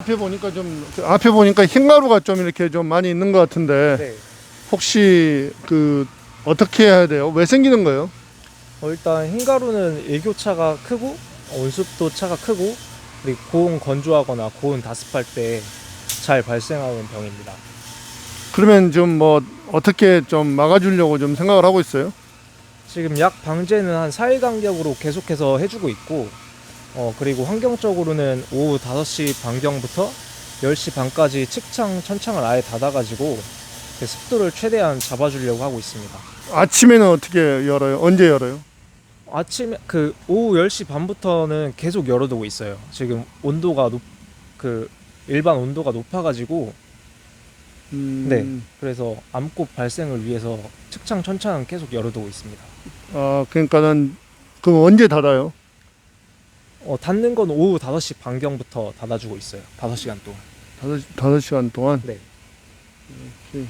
앞에 보니까 좀그 앞에 보니까 흰가루가 좀 이렇게 좀 많이 있는 것 같은데 네. 혹시 그 어떻게 해야 돼요? 왜 생기는 거예요? 어, 일단 흰가루는 일교차가 크고 어, 온습도 차가 크고 그리고 고온 건조하거나 고온 다습할 때 잘 발생하는 병입니다. 그러면 좀 뭐 어떻게 좀 막아주려고 좀 생각을 하고 있어요? 지금 약 방제는 한 4일 간격으로 계속해서 해주고 있고 어, 그리고 환경적으로는 오후 5시 반경부터 10시 반까지 측창, 천창을 아예 닫아가지고 그 습도를 최대한 잡아주려고 하고 있습니다. 아침에는 어떻게 열어요? 언제 열어요? 아침에 그 오후 10시 반부터는 계속 열어두고 있어요. 지금 온도가 높, 그 일반 온도가 높아가지고 음, 네. 그래서 암꽃 발생을 위해서 측창, 천창은 계속 열어두고 있습니다. 아 그러니까는 그럼 언제 닫아요? 어, 닫는 건 오후 5시 반경부터 닫아주고 있어요. 5시간 동안. 다섯 다섯 시간 동안. 네. 오케이.